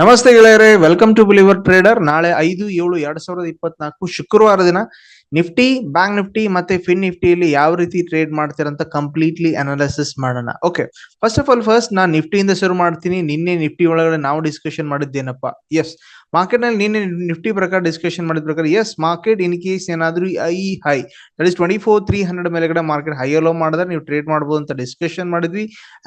ನಮಸ್ತೆ ಗೆಳೆಯರೇ welcome to believer trader ನಾಳೆ ಐದು, ಏಳು, ಎರಡ್ ಸಾವಿರದ ಇಪ್ಪತ್ನಾಲ್ಕು ಶುಕ್ರವಾರ ದಿನ ನಿಫ್ಟಿ ಬ್ಯಾಂಕ್ ನಿಫ್ಟಿ ಮತ್ತೆ ಫಿನ್ ನಿಫ್ಟಿಯಲ್ಲಿ ಯಾವ ರೀತಿ ಟ್ರೇಡ್ ಮಾಡ್ತೀರಂತ ಕಂಪ್ಲೀಟ್ಲಿ ಅನಾಲಿಸಿಸ್ ಮಾಡೋಣ. Okay first of all first ನಾನು ನಿಫ್ಟಿಯಿಂದ ಶುರು ಮಾಡ್ತೀನಿ. ನಿನ್ನೆ ನಿಫ್ಟಿ ಒಳಗಡೆ ನಾವು ಡಿಸ್ಕಷನ್ ಮಾಡಿದ್ದೇನಪ್ಪ? ಎಸ್ ಮಾರ್ಕೆಟ್ನಲ್ಲಿ ನಿನ್ನೆ ನಿಫ್ಟಿ ಪ್ರಕಾರ ಡಿಸ್ಕಷನ್ ಮಾಡಿದ ಪ್ರಕಾರ ಎಸ್ ಮಾರ್ಕೆಟ್ ಇನ್ ಕೇಸ್ ಏನಾದ್ರೂ I high that is twenty four three hundred ಮೇಲೆಗಡೆ ಮಾರ್ಕೆಟ್ ಹೈ ಲೋ ಮಾಡಿದ್ರೆ ನೀವು ಟ್ರೇಡ್ ಮಾಡಬಹುದು ಅಂತ ಡಿಸ್ಕಷನ್ ಮಾಡಿದ್ವಿ.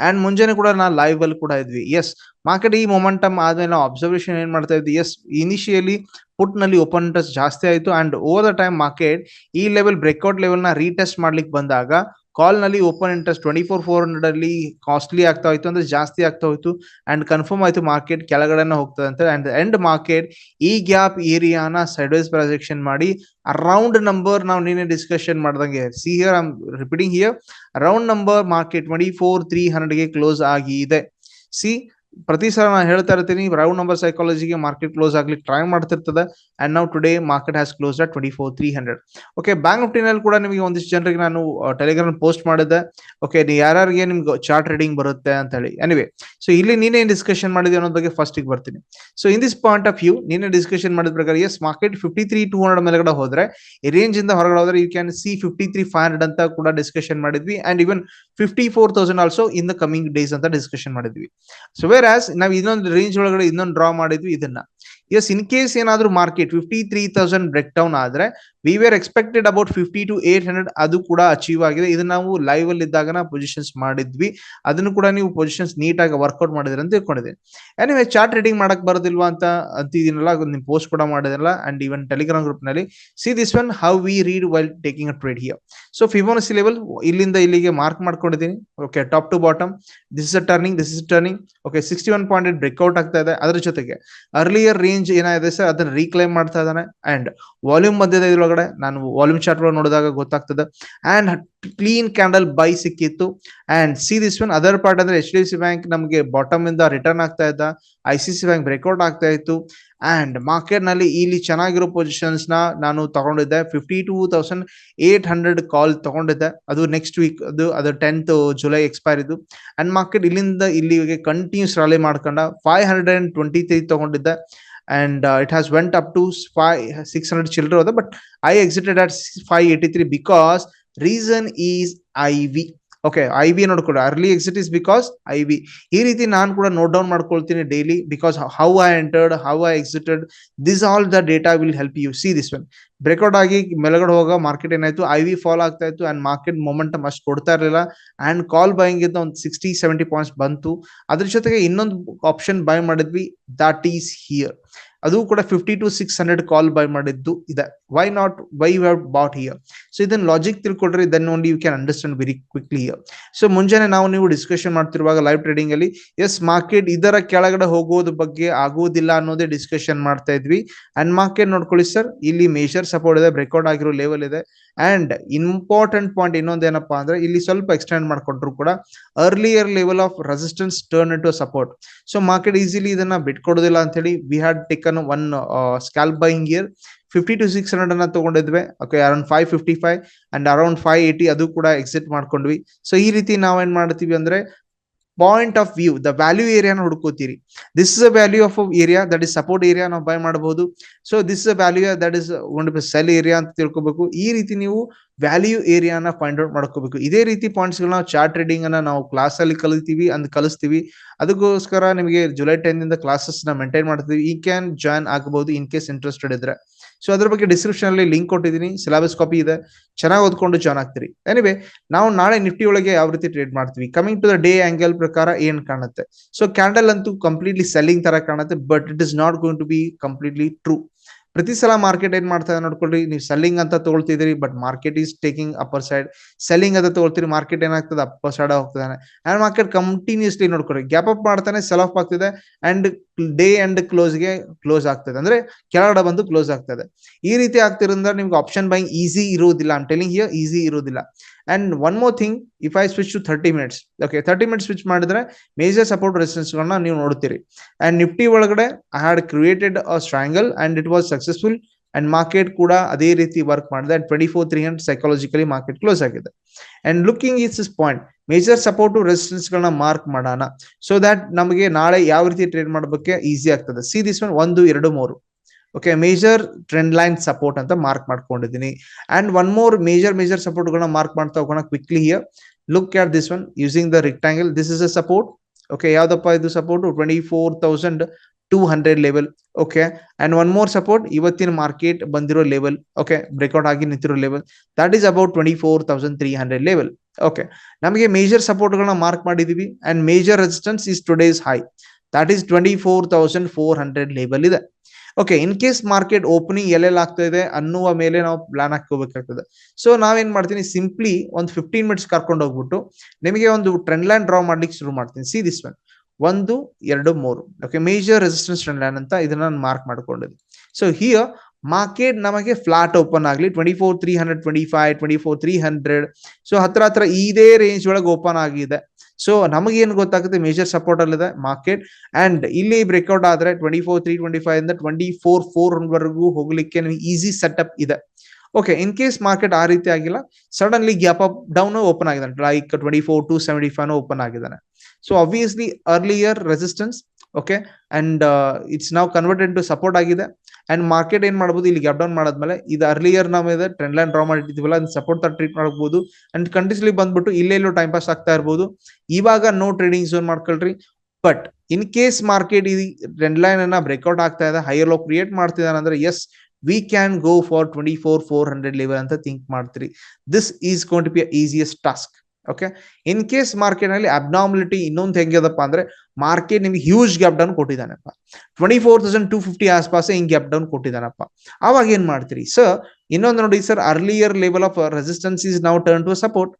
ಅಂಡ್ ಮುಂಜಾನೆ ಕೂಡ ನಾ ಲೈವ್ ಅಲ್ಲಿ ಕೂಡ ಇದ್ವಿ. ಎಸ್ ಮಾರ್ಕೆಟ್ ಈ ಮೊಮೆಂಟಮ್ ಆದ್ಮೇಲೆ ನಾವು ಅಬ್ಸರ್ವೇಷನ್ ಏನ್ ಮಾಡ್ತಾ ಇದ್ವಿ? ಎಸ್ ಇನಿಷಿಯಲಿ ಪುಟ್ನಲ್ಲಿ ಓಪನ್ ಇಂಟ್ರೆಸ್ಟ್ ಜಾಸ್ತಿ ಆಯಿತು. And over the time market ಈ ಲೆವೆಲ್ ಬ್ರೇಕ್ಔಟ್ ಲೆವೆಲ್ನ ರೀಟೆಸ್ಟ್ ಮಾಡ್ಲಿಕ್ಕೆ ಬಂದಾಗ ಕಾಲ್ನಲ್ಲಿ open interest twenty four four hundred ಅಲ್ಲಿ ಕಾಸ್ಟ್ಲಿ ಆಗ್ತಾ ಹೋಯ್ತು ಅಂದ್ರೆ ಜಾಸ್ತಿ ಆಗ್ತಾ ಹೋಯ್ತು. ಅಂಡ್ ಕನ್ಫರ್ಮ್ ಆಯ್ತು ಮಾರ್ಕೆಟ್ ಕೆಳಗಡೆನ ಹೋಗ್ತದೆ ಅಂತ. ಅಂಡ್ ಎಂಡ್ ಮಾರ್ಕೆಟ್ ಈ ಗ್ಯಾಪ್ ಏರಿಯಾನ ಸೈಡ್ ವೈಸ್ ಪ್ರೊಜೆಕ್ಷನ್ ಮಾಡಿ ಅರೌಂಡ್ ನಂಬರ್ ನಾವು ನಿನ್ನೆ ಡಿಸ್ಕಷನ್ ಮಾಡ್ದಂಗೆ. See here I'm repeating here around number market ಮಾಡಿ ಫೋರ್ ತ್ರೀ ಹಂಡ್ರೆಡ್ಗೆ ಕ್ಲೋಸ್ ಆಗಿದೆ ಸಿ ಪ್ರತಿ ಸಲ ನಾನು ಹೇಳ್ತಾ ಇರ್ತೀನಿ ರೌಂಡ್ ನಂಬರ್ ಸೈಕಾಲಜಿಗೆ ಮಾರ್ಕೆಟ್ ಕ್ಲೋಸ್ ಆಗ್ಲಿಕ್ಕೆ ಟ್ರೈ ಮಾಡ್ತಿರ್ತದೆ. ಅಂಡ್ ನಾವು today market has close at twenty four three hundred okay bank ನಿಫ್ಟಿನಲ್ಲಿ ಕೂಡ ನಿಮಗೆ ಒಂದಿಷ್ಟು ಜನರಿಗೆ ನಾನು ಟೆಲಿಗ್ರಾಮ್ ಪೋಸ್ಟ್ ಮಾಡಿದ್ದೆ. ಓಕೆ ಯಾರ್ಯಾರಿಗೆ ನಿಮ್ಗೆ ಚಾರ್ಟ್ ರೀಡಿಂಗ್ ಬರುತ್ತೆ ಅಂತ ಹೇಳಿ. ಎನಿವೆ ಸೊ ಇಲ್ಲಿ ನೀನೇ ಡಿಸ್ಕಷನ್ ಮಾಡಿದೆ ಅನ್ನೋದ್ ಬಗ್ಗೆ ಫಸ್ಟ್ ಬರ್ತೀನಿ. So in this point of view ನೀನೆ ಡಿಸ್ಕಷನ್ ಮಾಡಿದ ಪ್ರಕಾರ as market fifty three two hundred ಮೇಲೆಗಡೆ ಹೋದ್ರೆ ರೇಂಜ್ ಇಂದ ಹೊರಗಡೆ ಹೋದ್ರೆ you can see fifty three five hundred ಅಂತ ಕೂಡ ಡಿಸ್ಕಷನ್ ಮಾಡಿದ್ವಿ. And even fifty four thousand also in the coming days ಅಂತ ಡಿಸ್ಕಷನ್ ಮಾಡಿದ್ವಿ. ಸೊ ವೇರ್ ಆಸ್ ನಾವು ಇನ್ನೊಂದು ರೇಂಜ್ ಒಳಗಡೆ ಇನ್ನೊಂದು ಡ್ರಾ ಮಾಡಿದ್ವಿ ಇದನ್ನ. ಎಸ್ ಇನ್ ಕೇಸ್ ಏನಾದ್ರೂ market fifty three thousand break down ಆದ್ರೆ we were expected about fifty two eight hundred ಅದು ಕೂಡ ಅಚೀವ್ ಆಗಿದೆ. ಇದು ನಾವು ಲೈವ್ ಅಲ್ಲಿ ಇದ್ದಾಗ ನಾವು ಪೊಸಿಷನ್ಸ್ ಮಾಡಿದ್ವಿ. ಅದನ್ನು ಕೂಡ ನೀವು ಪೊಸಿಷನ್ಸ್ ನೀಟಾಗಿ ವರ್ಕೌಟ್ ಮಾಡಿದ್ರೆ ಅಂತ ತಿಳ್ಕೊಂಡಿದ್ದೀನಿ. ಎನಿವೆ ಚಾರ್ಟ್ ರೀಡಿಂಗ್ ಮಾಡಕ್ ಬರೋದಿಲ್ವಾ ಅಂತ ಅಂತಿದ್ದೀನಲ್ಲ ನಿಮ್ ಪೋಸ್ಟ್ ಕೂಡ ಮಾಡಿದ್ರಲ್ಲ. And even Telegram ಗ್ರೂಪ್ನಲ್ಲಿ see this one how we read while taking a trade here so Fibonacci level ಇಲ್ಲಿಂದ ಇಲ್ಲಿಗೆ ಮಾರ್ಕ್ ಮಾಡ್ಕೊಂಡಿದ್ದೀನಿ. Okay top to bottom this is a turning this is turning okay sixty one point breakout ಆಗ್ತಾ ಇದೆ. ಅದ್ರ ಜೊತೆಗೆ earlier range ಏನಾಗಿದೆ sir ಅದನ್ನ reclaim ಮಾಡ್ತಾ ಇದ್ದಾನೆ. ಅಂಡ್ ವಾಲ್ಯೂಮ್ ಮಧ್ಯದ ಇದ್ರೊಳಗಡೆ ನಾನು ವಾಲ್ಯೂಮ್ ಚಾರ್ಟ್ ಒಳಗೆ ನೋಡಿದಾಗ ಗೊತ್ತಾಗ್ತದೆ. ಅಂಡ್ ಕ್ಲೀನ್ ಕ್ಯಾಂಡಲ್ ಬೈ ಸಿಕ್ಕಿತ್ತು. And see this one other part ಅಂದ್ರೆ ಎಚ್ ಡಿ ಸಿ ಬ್ಯಾಂಕ್ ನಮಗೆ ಬಾಟಮ್ ಇಂದ ರಿಟರ್ನ್ ಆಗ್ತಾ ಇದ್ದ. I C C bank breakout ಆಗ್ತಾ ಇತ್ತು. ಅಂಡ್ ಮಾರ್ಕೆಟ್ನಲ್ಲಿ ಇಲ್ಲಿ ಚೆನ್ನಾಗಿರೋ ಪೊಸಿಷನ್ಸ್ನ ನಾನು ತಗೊಂಡಿದ್ದೆ. Fifty two thousand eight hundred call ತಗೊಂಡಿದ್ದೆ. ಅದು ನೆಕ್ಸ್ಟ್ ವೀಕ್ ಅದು ಅದು ಟೆಂತ್ ಜುಲೈ ಎಕ್ಸ್ಪೈರ್ ಇದು ಅಂಡ್ ಮಾರ್ಕೆಟ್ ಇಲ್ಲಿಂದ ಇಲ್ಲಿಗೆ ಕಂಟಿನ್ಯೂಸ್ ರಾಲಿ ಮಾಡ್ಕೊಂಡ five hundred and twenty three ತಗೊಂಡಿದ್ದೆ. And uh, it has went up to five 600 children but i exited at 583 because reason is iv okay I V ನೋಡ್ಕೊಳ್ಳಿ early exit is because I V ಈ ರೀತಿ ನಾನು ಕೂಡ note down ಮಾಡ್ಕೊಳ್ತೀನಿ daily because how I entered how I exited this all the data will help you see this one breakout ಆಗಿ ಮೆಲಗಡೆ ಹೋಗೋ market ಏನಾಯ್ತು? ಐ ವಿ ಫಾಲೋ ಆಗ್ತಾ ಇತ್ತು ಅಂಡ್ ಮಾರ್ಕೆಟ್ ಮೊಮೆಂಟಮ್ ಅಷ್ಟು ಕೊಡ್ತಾ ಇರಲಿಲ್ಲ. ಅಂಡ್ ಕಾಲ್ ಬೈಯಿಂಗ್ ಇದ್ದ ಒಂದು ಸಿಕ್ಸ್ಟಿ ಸೆವೆಂಟಿ ಪಾಯಿಂಟ್ಸ್ ಬಂತು. ಅದ್ರ ಜೊತೆಗೆ ಇನ್ನೊಂದು ಆಪ್ಷನ್ ಬೈ ಮಾಡಿದ್ವಿ. ದಟ್ ಈಸ್ ಹಿಯರ್ ಅದು ಕೂಡ fifty two six hundred call buy ಮಾಡಿದ್ದು ಇದೆ. Why not why have bought here so ಇದನ್ನ logic ತಿಳ್ಕೊಡ್ರಿ then only you can understand very quickly here so ಮುಂಜಾನೆ ನಾವು ನೀವು ಡಿಸ್ಕಷನ್ ಮಾಡ್ತಿರುವಾಗ ಲೈವ್ ಟ್ರೇಡಿಂಗ್ ಅಲ್ಲಿ ಎಸ್ ಮಾರ್ಕೆಟ್ ಇದರ ಕೆಳಗಡೆ ಹೋಗೋದ್ರ ಬಗ್ಗೆ ಆಗೋದಿಲ್ಲ ಅನ್ನೋದೇ ಡಿಸ್ಕಷನ್ ಮಾಡ್ತಾ ಇದ್ವಿ. ಅಂಡ್ ಮಾರ್ಕೆಟ್ ನೋಡ್ಕೊಳ್ಳಿ ಸರ್ ಇಲ್ಲಿ ಮೇಜರ್ ಸಪೋರ್ಟ್ ಇದೆ ಬ್ರೇಕ್ಔಟ್ ಆಗಿರೋ ಲೆವೆಲ್ ಇದೆ. ಅಂಡ್ ಇಂಪಾರ್ಟೆಂಟ್ ಪಾಯಿಂಟ್ ಇನ್ನೊಂದು ಏನಪ್ಪಾ ಅಂದ್ರೆ ಇಲ್ಲಿ ಸ್ವಲ್ಪ ಎಕ್ಸ್ಟೆಂಡ್ ಮಾಡ್ಕೊಂಡ್ರು ಕೂಡ earlier level of resistance turn to support so market easily ಇದನ್ನ ಬಿಟ್ಕೊಡೋದಿಲ್ಲ ಅಂತ ಹೇಳಿ we had taken one scalp buying here fifty two six hundred ಅನ್ನ ತಗೊಂಡಿದ್ವಿ. Okay around five fifty five and around five eighty ಅದು ಕೂಡ exit ಮಾಡ್ಕೊಂಡ್ವಿ. So ಈ ರೀತಿ ನಾವೇನ್ ಮಾಡ್ತೀವಿ ಅಂದ್ರೆ point of view the value ಏರಿಯಾನ ಹುಡ್ಕೋತೀರಿ. This is a value of area that is support area ನಾವು ಬೈ ಮಾಡಬಹುದು so this a value that is ಒಂದು ಸೆಲ್ ಏರಿಯಾ ಅಂತ ತಿಳ್ಕೊಬೇಕು. ಈ ರೀತಿ ನೀವು ವ್ಯಾಲ್ಯೂ ಏರಿಯಾನ ಫೈಂಡ್ ಔಟ್ ಮಾಡ್ಕೋಬೇಕು. ಇದೇ ರೀತಿ ಪಾಯಿಂಟ್ಸ್ ಗಳನ್ನ ಚಾರ್ಟ್ ಟ್ರೇಡಿಂಗ್ ಅನ್ನ ನಾವು ಕ್ಲಾಸ್ ಅಲ್ಲಿ ಕಲಿತೀವಿ, ಅಂದ್ ಕಲಿಸ್ತೀವಿ. ಅದಕ್ಕೋಸ್ಕರ ನಿಮಗೆ ಜುಲೈ ಟೆನ್ ಇಂದ ಕ್ಲಾಸಸ್ನ ಮೇಂಟೈನ್ ಮಾಡ್ತೀವಿ ಈ ಕ್ಯಾನ್ ಜಾಯ್ನ್ ಆಗಬಹುದು ಇನ್ ಕೇಸ್ ಇಂಟ್ರೆಸ್ಟೆಡ್ ಇದ್ರೆ. ಸೊ ಅದ್ರ ಬಗ್ಗೆ ಡಿಸ್ಕ್ರಿಪ್ಷನ್ ಅಲ್ಲಿ ಲಿಂಕ್ ಕೊಟ್ಟಿದ್ದೀನಿ. ಸಿಲೆಬಸ್ ಕಾಪಿ ಇದೆ. ಚೆನ್ನಾಗಿ ಓದ್ಕೊಂಡು ಜಾಯ್ನ್ ಆಗ್ತೀರಿ. ಎನಿವೆ ನಾವು ನಾಳೆ ನಿಫ್ಟಿ ಒಳಗೆ ಯಾವ ರೀತಿ ಟ್ರೇಡ್ ಮಾಡ್ತೀವಿ? Coming to the day angle ಪ್ರಕಾರ ಏನ್ ಕಾಣುತ್ತೆ? ಸೊ ಕ್ಯಾಂಡಲ್ ಅಂತೂ ಕಂಪ್ಲೀಟ್ಲಿ ಸೆಲ್ಲಿಂಗ್ ತರ ಕಾಣುತ್ತೆ but it is not going to be completely true ಪ್ರತಿ ಸಲ ಮಾರ್ಕೆಟ್ ಏನ್ ಮಾಡ್ತಾ ಇದೆ ನೋಡ್ಕೊಳ್ರಿ, ನೀವು ಸೆಲ್ಲಿಂಗ್ ಅಂತ ತಗೊಳ್ತಿದ್ರಿ but market is taking upper side selling ಅಂತ ತಗೊಳ್ತೀರಿ ಮಾರ್ಕೆಟ್ ಏನಾಗ್ತದೆ ಅಪ್ಪರ್ ಸೈಡ್ ಹೋಗ್ತಾನೆ ಅಂಡ್ ಮಾರ್ಕೆಟ್ ಕಂಟಿನ್ಯೂಸ್ಲಿ ನೋಡ್ಕೊಳ್ರಿ ಗ್ಯಾಪ್ ಅಪ್ ಮಾಡ್ತಾನೆ ಸೆಲ್ ಆಫ್ ಆಗ್ತಿದೆ ಅಂಡ್ ಡೇ ಅಂಡ್ ಕ್ಲೋಸ್ಗೆ ಕ್ಲೋಸ್ ಆಗ್ತದೆ. ಅಂದ್ರೆ ಕೆಳಗಡೆ ಬಂದು ಕ್ಲೋಸ್ ಆಗ್ತದೆ. ಈ ರೀತಿ ಆಗ್ತಿರೋದ್ರಿಂದ ನಿಮ್ಗೆ ಆಪ್ಷನ್ ಬೈಂಗ್ ಈಸಿ ಇರುವುದಿಲ್ಲ ಟೆಲಿಂಗ್ ಹಿಯರ್ ಈಸಿ ಇರುವುದಿಲ್ಲ and one more thing if I switch to thirty minutes okay thirty minutes switch ಮಾಡಿದ್ರೆ ಮೇಜರ್ ಸಪೋರ್ಟ್ ರೆಸಿಸ್ಟೆನ್ಸ್ ಗಳನ್ನ ನೀವು ನೋಡ್ತೀರಿ. ಅಂಡ್ ನಿಫ್ಟಿ ಒಳಗಡೆ I had created a strangle and it was successful and market ಕೂಡ ಅದೇ ರೀತಿ work ಮಾಡಿದೆ. And twenty four three hundred psychologically market close ಆಗಿದೆ. And looking is is point major support resistance ಗಳನ್ನ ಮಾರ್ಕ್ ಮಾಡೋಣ. So that ನಮಗೆ ನಾಳೆ ಯಾವ ರೀತಿ ಟ್ರೇಡ್ ಮಾಡಬೇಕೆ ಈಸಿ ಆಗ್ತದೆ. ಸಿ ದಿಸ್ ಒನ್ ಒಂದು, ಎರಡು, ಮೂರು. Okay major trend line support ಅಂತ ಮಾರ್ಕ್ ಮಾಡ್ಕೊಂಡಿದ್ದೀನಿ. And one more major major support ಗಳನ್ನ ಮಾರ್ಕ್ ಮಾಡ್ತಾ ಹೋಗೋಣ quickly here look at this one using the rectangle this is a support okay ಯಾವ್ದಪ್ಪ ಇದು support twenty four thousand two hundred level okay and one more support ಇವತ್ತಿನ market ಬಂದಿರೋ level okay breakout ಆಗಿ ನಿಂತಿರೋ level that is about twenty four thousand three hundred level okay ನಮಗೆ major support ಗಳನ್ನ mark ಮಾಡಿದೀವಿ. And major resistance is today's high that is twenty four thousand four hundred level ಇದೆ. Okay in case market opening ಎಲ್ಲೆಲ್ಲಿ ಆಗ್ತಾ ಇದೆ ಅನ್ನುವ ಮೇಲೆ ನಾವು ಪ್ಲಾನ್ ಹಾಕೋಬೇಕಾಗ್ತದೆ ಸೊ ನಾವೇನ್ ಮಾಡ್ತೀನಿ? ಸಿಂಪ್ಲಿ ಒಂದು ಫಿಫ್ಟೀನ್ ಮಿನಿಟ್ಸ್ ಕರ್ಕೊಂಡು ಹೋಗ್ಬಿಟ್ಟು ನಿಮಗೆ ಒಂದು ಟ್ರೆಂಡ್ ಲೈನ್ ಡ್ರಾ ಮಾಡ್ಲಿಕ್ಕೆ ಶುರು ಮಾಡ್ತೀನಿ. ಸಿ ದಿಸ್ ಒನ್ ಒಂದು, ಎರಡು, ಮೂರು. Okay major resistance trend line ಅಂತ ಇದನ್ನ ನಾನು ಮಾರ್ಕ್ ಮಾಡ್ಕೊಂಡಿದ್ದೆ ಸೊ ಹಿಯರ್ ಮಾರ್ಕೆಟ್ ನಮಗೆ ಫ್ಲಾಟ್ ಓಪನ್ ಆಗಲಿ twenty four three hundred twenty five twenty four three hundred so ಹತ್ರ ಹತ್ರ ಇದೇ ರೇಂಜ್ ಒಳಗೆ ಓಪನ್ ಆಗಿದೆ. ಸೊ ನಮಗೇನು ಗೊತ್ತಾಗುತ್ತೆ? ಮೇಜರ್ ಸಪೋರ್ಟ್ ಅಲ್ಲಿದೆ ಮಾರ್ಕೆಟ್ ಅಂಡ್ ಇಲ್ಲಿ ಬ್ರೇಕ್ಔಟ್ ಆದ್ರೆ twenty four three twenty five ಇಂದ ಟ್ವೆಂಟಿ ಫೋರ್ ಫೋರ್ ವರೆಗೂ ಹೋಗ್ಲಿಕ್ಕೆ ಈಸಿ ಸೆಟಪ್ ಇದೆ. ಓಕೆ ಇನ್ ಕೇಸ್ ಮಾರ್ಕೆಟ್ ಆ ರೀತಿ ಆಗಿಲ್ಲ suddenly gap up down open ಆಗಿದೆ like twenty four two seventy five open ಆಗಿದ್ದಾನೆ. So obviously earlier resistance okay and it's ನಾವು ಕನ್ವರ್ಟೆಡ್ ಟು ಸಪೋರ್ಟ್ ಆಗಿದೆ. ಅಂಡ್ ಮಾರ್ಕೆಟ್ ಏನ್ ಮಾಡಬಹುದು ಇಲ್ಲಿ ಗ್ಯಾಪ್ ಡೌನ್ ಮಾಡಾದ್ಮೇಲೆ ಇದು ಅರ್ಲಿಯರ್ ನಾವು ಇದೆ ಟ್ರೆಂಡ್ ಲೈನ್ ಡ್ರಾ ಮಾಡಿರ್ತೀವಲ್ಲ ಅದನ್ನ ಸಪೋರ್ಟ್ ತರ ಟ್ರೀಟ್ ಮಾಡಬಹುದು ಅಂಡ್ ಕಂಟಿನ್ಯೂಸ್ಲಿ ಬಂದ್ಬಿಟ್ಟು ಇಲ್ಲೇ ಇಲ್ಲೋ ಟೈಮ್ ಪಾಸ್ ಆಗ್ತಾ ಇರ್ಬೋದು. ಇವಾಗ ನೋ ಟ್ರೇಡಿಂಗ್ ಝೋನ್ ಮಾಡ್ಕೊಳ್ರಿ. ಬಟ್ ಇನ್ ಕೇಸ್ ಮಾರ್ಕೆಟ್ ಈ ಟ್ರೆಂಡ್ ಲೈನ್ ಅನ್ನ ಬ್ರೇಕ್ಔಟ್ ಆಗ್ತಾ ಇದೆ ಹೈಯರ್ ಲೋ ಕ್ರಿಯೇಟ್ ಮಾಡ್ತಿದ್ದಾನೆ ಅಂದ್ರೆ yes we can go for twenty four four hundred level ಅಂತ ಥಿಂಕ್ ಮಾಡ್ತೀರಿ. This is going to be easiest task okay in case ಮಾರ್ಕೆಟ್ನಲ್ಲಿ abnormality ಇನ್ನೊಂದು ಹೆಂಗದಪ್ಪ ಅಂದ್ರೆ ಮಾರ್ಕೆಟ್ ನಿಮ್ಗೆ huge gap down ಕೊಟ್ಟಿದ್ದಾನಪ್ಪ. Twenty four thousand two fifty ಆಸ್ಪಾಸ್ ಹಿಂಗ್ gap down ಕೊಟ್ಟಿದ್ದಾನಪ್ಪ. ಅವಾಗ ಏನ್ ಮಾಡ್ತೀರಿ? ಸರ್ ಇನ್ನೊಂದು ನೋಡಿ sir earlier level of resistance is ನಾವು turn to support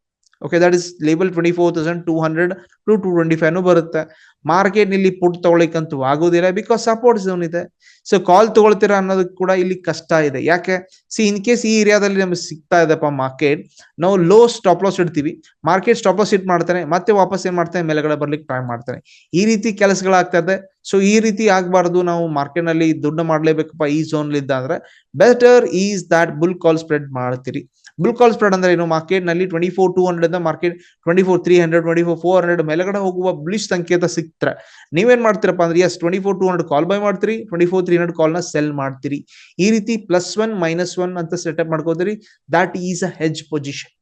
okay that is label twenty four thousand two hundred to two twenty five ಬರುತ್ತೆ. Market ಇಲ್ಲಿ put ತಗೊಳ್ಳಿಕ್ಕಂತೂ ಆಗೋದಿಲ್ಲ ಬಿಕಾಸ್ ಸಪೋರ್ಟ್ ಝೋನ್ ಇದೆ. ಸೊ ಕಾಲ್ ತಗೊಳ್ತೀರಾ ಅನ್ನೋದಕ್ಕೆ ಕೂಡ ಇಲ್ಲಿ ಕಷ್ಟ ಇದೆ. ಯಾಕೆ? ಸಿ ಇನ್ ಕೇಸ್ ಈ ಏರಿಯಾದಲ್ಲಿ ನಮಗೆ ಸಿಗ್ತಾ ಇದೆಪ್ಪ ಮಾರ್ಕೆಟ್ ನಾವು ಲೋ ಸ್ಟಾಪ್ ಲಾಸ್ ಇಡ್ತೀವಿ. ಮಾರ್ಕೆಟ್ ಸ್ಟಾಪ್ ಲಾಸ್ ಇಟ್ ಮಾಡ್ತಾನೆ, ಮತ್ತೆ ವಾಪಸ್ ಏನ್ ಮಾಡ್ತಾನೆ? ಮೇಲೆಗಡೆ ಬರ್ಲಿಕ್ಕೆ ಟ್ರೈ ಮಾಡ್ತಾನೆ. ಈ ರೀತಿ ಕೆಲಸಗಳಾಗ್ತಾ ಇದೆ. ಸೊ ಈ ರೀತಿ ಆಗಬಾರ್ದು. ನಾವು ಮಾರ್ಕೆಟ್ನಲ್ಲಿ ದುಡ್ಡು ಮಾಡ್ಲೇಬೇಕಪ್ಪ ಈ ಝೋನ್ ಅಂದ್ರೆ better is that bull call spread ಮಾಡ್ತೀರಿ. ಬುಲ್ ಕಾಲ್ ಸ್ಪ್ರೆಡ್ ಅಂದ್ರೆ ಏನು? ಮಾರ್ಕೆಟ್ನಲ್ಲಿ twenty four two hundred market twenty four three hundred twenty four four hundred ಮೇಲೆಗಡೆ ಹೋಗುವ ಬ್ಲಿಶ್ ಸಂಕೇತ ಸಿಕ್ತಾರೆ. ನೀವೇನ್ ಮಾಡ್ತೀರಪ್ಪ ಅಂದ್ರೆ yes twenty four two hundred call buy ಮಾಡ್ತೀರಿ ಟ್ವೆಂಟಿ ಫೋರ್ ತ್ರೀ ಹಂಡ್ರೆಡ್ ಕಾಲ್ನ ಸೆಲ್ ಮಾಡ್ತೀರಿ. ಈ ರೀತಿ ಪ್ಲಸ್ ಒನ್ ಮೈನಸ್ ಒನ್ ಅಂತ ಸೆಟಪ್ ಮಾಡ್ಕೋತೀರಿ. That is a hedge position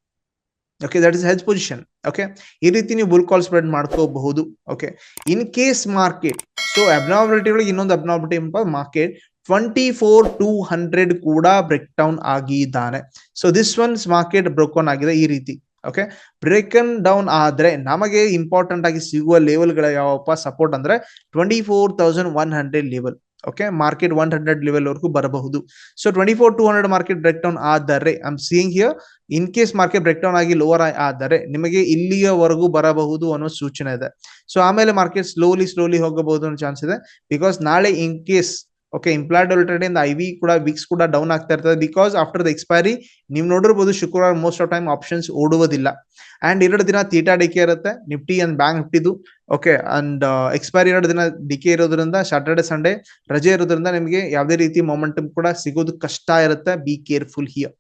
okay that is hedge position okay ಈ ರೀತಿ ನೀವು ಬುಲ್ ಕಾಲ್ ಸ್ಪ್ರೆಡ್ ಮಾಡ್ಕೋಬಹುದು. Okay in case market so abnormality ಒಳಗೆ ಇನ್ನೊಂದು ಅಬ್ನಾಬಿಲಿಟಿ ಎಂಬ market twenty four two hundred ಕೂಡ ಬ್ರೇಕ್ ಡೌನ್ ಆಗಿದ್ದಾನೆ. So this once market broken ಆಗಿದೆ ಈ ರೀತಿ. ಓಕೆ ಬ್ರೇಕನ್ ಡೌನ್ ಆದ್ರೆ ನಮಗೆ ಇಂಪಾರ್ಟೆಂಟ್ ಆಗಿ ಸಿಗುವ ಲೆವೆಲ್ಗಳ ಯಾವಪ್ಪ? ಸಪೋರ್ಟ್ ಅಂದ್ರೆ twenty four thousand one hundred level okay market one hundred level ವರೆಗೂ ಬರಬಹುದು. So twenty four two hundred market break down ಆದರೆ I'm seeing here in case market break down ಆಗಿ ಲೋವರ್ ಆದರೆ, ನಿಮಗೆ ಇಲ್ಲಿಯವರೆಗೂ ಬರಬಹುದು ಅನ್ನೋ ಸೂಚನೆ ಇದೆ. ಸೊ ಆಮೇಲೆ ಮಾರ್ಕೆಟ್ ಸ್ಲೋಲಿ ಸ್ಲೋಲಿ ಹೋಗಬಹುದು ಅನ್ನೋ ಚಾನ್ಸ್ ಇದೆ. ಬಿಕಾಸ್ ನಾಳೆ ಇನ್ ಕೇಸ್ ಓಕೆ ಇಂಪ್ಲಾಯ್ಡ್ ಇಂದ ಐ ವಿ ಕೂಡ ವಿಕ್ಸ್ ಕೂಡ ಡೌನ್ ಆಗ್ತಾ ಇರ್ತದೆ. ಬಿಕಾಸ್ ಆಫ್ಟರ್ ದ ಎಕ್ಸ್ಪೈರಿ ನೀವು ನೋಡಿರ್ಬೋದು ಶುಕ್ರವಾರ ಮೋಸ್ಟ್ ಆಫ್ ಟೈಮ್ ಆಪ್ಷನ್ಸ್ ಓಡುವುದಿಲ್ಲ. ಅಂಡ್ ಎರಡು ದಿನ ತೀಟಾ ಡಿಕೆ ಇರುತ್ತೆ. ನಿಫ್ಟಿ ಅಂಡ್ ಬ್ಯಾಂಕ್ ನಿಫ್ಟಿದು ಓಕೆ ಅಂಡ್ ಎಕ್ಸ್ಪೈರಿ ಎರಡು ದಿನ ಡಿಕೆ ಇರೋದ್ರಿಂದ ಸ್ಯಾಟರ್ಡೆ ಸಂಡೇ ರಜೆ ಇರೋದ್ರಿಂದ ನಿಮಗೆ ಯಾವುದೇ ರೀತಿ ಮೊಮೆಂಟಮ್ ಕೂಡ ಸಿಗೋದು ಕಷ್ಟ ಇರುತ್ತೆ. Be careful here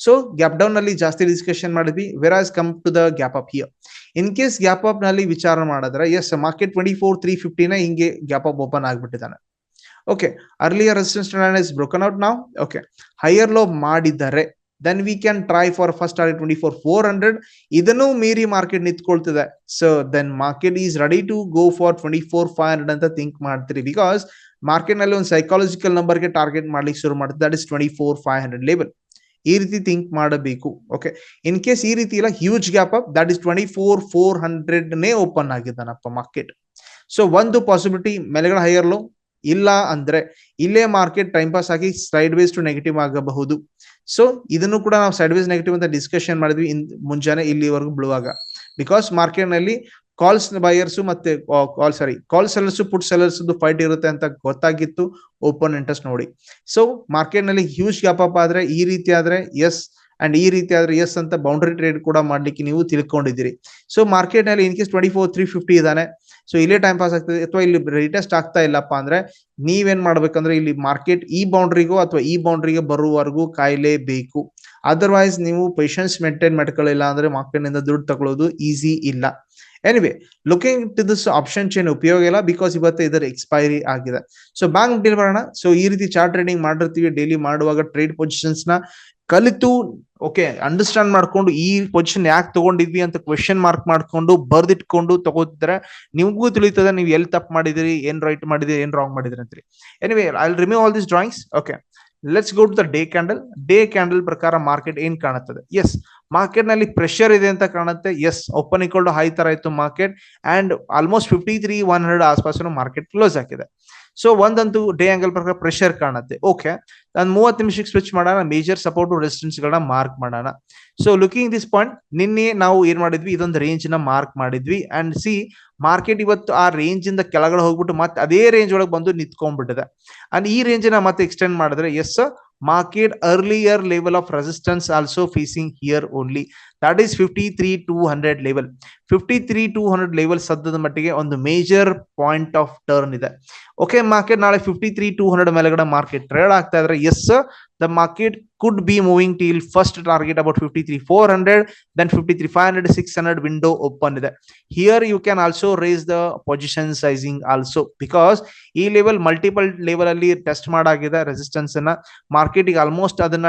so gap ಡೌನ್ನಲ್ಲಿ ಜಾಸ್ತಿ ಡಿಸ್ಕಷನ್ ಮಾಡಿದ್ವಿ. Whereas come to the gap up here in case gap ಅಪ್ನಲ್ಲಿ ವಿಚಾರ ಮಾಡಿದ್ರೆ yes market twenty four three ಫಿಫ್ಟಿನ ಹಿಂಗೆ ಗ್ಯಾಪ್ ಅಪ್ ಓಪನ್ ಆಗ್ಬಿಟ್ಟಿದ್ದಾನೆ. Okay earlier resistance line is broken out ನಾವು okay higher low ಮಾಡಿದ್ದಾರೆ. Then we can try for first target twenty four four hundred ಇದನ್ನು ಮೀರಿ market ನಿಂತ್ಕೊಳ್ತಿದೆ. So then market is ready to go for twenty four five hundred ಅಂತ think ಮಾಡ್ತೀರಿ. Because ಮಾರ್ಕೆಟ್ನಲ್ಲಿ ಒಂದು psychological ನಂಬರ್ಗೆ target ಮಾಡ್ಲಿಕ್ಕೆ ಶುರು ಮಾಡುತ್ತೆ that is twenty four five hundred level ಈ ರೀತಿ ಥಿಂಕ್ ಮಾಡಬೇಕು. ಓಕೆ ಇನ್ ಕೇಸ್ ಈ ರೀತಿ ಇಲ್ಲ huge gap up that is twenty four four ಹಂಡ್ರೆಡ್ನೇ open ಆಗಿದ್ದಾನಪ್ಪ ಮಾರ್ಕೆಟ್ ಸೊ ಒಂದು ಪಾಸಿಬಿಲಿಟಿ ಮೇಲೆಗಡೆ ಹೈಯರ್ ಲೋ ಇಲ್ಲ ಅಂದ್ರೆ ಇಲ್ಲೇ ಮಾರ್ಕೆಟ್ ಟೈಮ್ ಪಾಸ್ ಆಗಿ ಸೈಡ್ ವೇಸ್ ಟು ನೆಗೆಟಿವ್ ಆಗಬಹುದು. ಸೊ ಇದನ್ನು ಕೂಡ ನಾವು ಸೈಡ್ ವೇಸ್ ನೆಗೆಟಿವ್ ಅಂತ ಡಿಸ್ಕಷನ್ ಮಾಡಿದ್ವಿ ಮುಂಜಾನೆ ಇಲ್ಲಿವರೆಗೂ ಬೀಳುವಾಗ. ಬಿಕಾಸ್ ಮಾರ್ಕೆಟ್ನಲ್ಲಿ ಕಾಲ್ಸ್ ಬೈಯರ್ಸ್ ಮತ್ತೆ call sorry call sellers put sellers fight ಇರುತ್ತೆ ಅಂತ ಗೊತ್ತಾಗಿತ್ತು ಓಪನ್ ಇಂಟ್ರೆಸ್ಟ್ ನೋಡಿ. ಸೊ ಮಾರ್ಕೆಟ್ನಲ್ಲಿ ಹ್ಯೂಜ್ ಗ್ಯಾಪ್ ಅಪ್ ಆದ್ರೆ ಈ ರೀತಿ ಆದ್ರೆ ಎಸ್ ಅಂಡ್ ಈ ರೀತಿ ಆದ್ರೆ ಎಸ್ ಅಂತ ಬೌಂಡ್ರಿ ಟ್ರೇಡ್ ಕೂಡ ಮಾಡ್ಲಿಕ್ಕೆ ನೀವು ತಿಳ್ಕೊಂಡಿದ್ದೀರಿ. ಸೊ ಮಾರ್ಕೆಟ್ನಲ್ಲಿ in case twenty four three fifty ಇದಾನೆ ಸೊ ಇಲ್ಲೇ ಟೈಮ್ ಪಾಸ್ ಆಗ್ತದೆ ಅಥವಾ ಇಲ್ಲಿ ರಿಟೆಸ್ಟ್ ಆಗ್ತಾ ಇಲ್ಲಪ್ಪ ಅಂದ್ರೆ ನೀವೇನ್ ಮಾಡ್ಬೇಕಂದ್ರೆ ಇಲ್ಲಿ ಮಾರ್ಕೆಟ್ ಈ ಬೌಂಡ್ರಿಗೂ ಅಥವಾ ಈ ಬೌಂಡ್ರಿಗೆ ಬರುವವರೆಗೂ ಕಾಯಲೇಬೇಕು ಅದರ್ವೈಸ್ ನೀವು ಪೇಷನ್ಸ್ ಮೇಂಟೈನ್ ಮಾಡ್ಕೊಳ್ಳಿಲ್ಲ ಅಂದ್ರೆ ಮಾರ್ಕೆಟ್ನಿಂದ ದುಡ್ಡು ತಗೊಳ್ಳೋದು ಈಸಿ ಇಲ್ಲ. Anyway looking to this option chain ಉಪಯೋಗ ಇಲ್ಲ ಬಿಕಾಸ್ ಇವತ್ತು ಇದರ ಎಕ್ಸ್ಪೈರಿ ಆಗಿದೆ. ಸೊ ಬ್ಯಾಂಕ್ ಡೀಲ್ ಬರೋಣ ಸೊ ಈ ರೀತಿ ಚಾರ್ಟ್ ಟ್ರೇಡಿಂಗ್ ಮಾಡಿರ್ತೀವಿ. ಡೈಲಿ ಮಾಡುವಾಗ ಟ್ರೇಡ್ ಪೊಸಿಷನ್ಸ್ನ ಕಲಿತು ಓಕೆ ಅಂಡರ್ಸ್ಟ್ಯಾಂಡ್ ಮಾಡ್ಕೊಂಡು ಈ ಪೊಸಿಷನ್ ಯಾಕೆ ತಗೊಂಡಿದ್ವಿ ಅಂತ ಕ್ವೆಶನ್ ಮಾರ್ಕ್ ಮಾಡ್ಕೊಂಡು ಬರ್ದಿಟ್ಕೊಂಡು ತಗೋತಿದ್ರೆ ನಿಮಗೂ ತಿಳಿತದೆ ನೀವು ಎಲ್ಲಿ ತಪ್ಪು ಮಾಡಿದಿರಿ, ಏನ್ ರೈಟ್ ಮಾಡಿದಿರಿ, ಏನ್ ರಾಂಗ್ ಮಾಡಿದ್ರಿ ಅಂತ anyway I remove all this drawings okay let's go to the day candle day candle ಪ್ರಕಾರ ಮಾರ್ಕೆಟ್ ಏನ್ ಕಾಣುತ್ತದೆ? ಎಸ್ ಮಾರ್ಕೆಟ್ನಲ್ಲಿ ಪ್ರೆಷರ್ ಇದೆ ಅಂತ ಕಾಣುತ್ತೆ. ಎಸ್ ಓಪನ್ ಈಕ್ವಲ್ ಹೈ ತರ ಇತ್ತು market and almost fifty three one hundred ಆಸ್ಪಾಸ್ market close ಆಗಿದೆ. ಸೊ ಒಂದಂತೂ ಡೇ ಆಂಗಲ್ ಪ್ರಕಾರ ಪ್ರೆಷರ್ ಕಾಣುತ್ತೆ. ಓಕೆ ನಾನು ಮೂವತ್ತು ನಿಮಿಷಕ್ಕೆ ಸ್ವಿಚ್ ಮಾಡೋಣ ಮೇಜರ್ ಸಪೋರ್ಟ್ ರೆಸಿಸ್ಟೆನ್ಸ್ ಗಳನ್ನ ಮಾರ್ಕ್ ಮಾಡೋಣ. ಸೊ ಲುಕಿಂಗ್ ದಿಸ್ ಪಾಯಿಂಟ್ ನಿನ್ನೆ ನಾವು ಏನ್ ಮಾಡಿದ್ವಿ? ಇದೊಂದು ರೇಂಜ್ನ ಮಾರ್ಕ್ ಮಾಡಿದ್ವಿ. ಅಂಡ್ ಸಿ ಮಾರ್ಕೆಟ್ ಇವತ್ತು ಆ ರೇಂಜ್ ಇಂದ ಕೆಳಗಡೆ ಹೋಗ್ಬಿಟ್ಟು ಮತ್ತೆ ಅದೇ ರೇಂಜ್ ಒಳಗೆ ಬಂದು ನಿಂತ್ಕೊಂಡ್ಬಿಟ್ಟಿದೆ. ಅಂಡ್ ಈ ರೇಂಜ್ನ ಮತ್ತೆ ಎಕ್ಸ್ಟೆಂಡ್ ಮಾಡಿದ್ರೆ yes market earlier level of resistance also facing here only that is fifty three two hundred level fifty three two hundred level ಸದ್ದದ ಮಟ್ಟಿಗೆ ಒಂದು ಮೇಜರ್ ಪಾಯಿಂಟ್ ಆಫ್ ಟರ್ನ್ ಇದೆ. ಓಕೆ ಮಾರ್ಕೆಟ್ ನಾಳೆ ಫಿಫ್ಟಿ ತ್ರೀ ಟೂ ಹಂಡ್ರೆಡ್ ಮೇಲೆಗಡೆ market trade ಆಗ್ತಾ ಇದ್ರೆ yes the market could be moving till first target about fifty three four hundred then fifty three five hundred six hundred window open ಇದೆ. Here you can also raise the position sizing also because ಈ level multiple level ಅಲ್ಲಿ test ಮಾಡಾಗಿದೆ resistance ಅನ್ನ. Market ಈಗ almost ಅದನ್ನ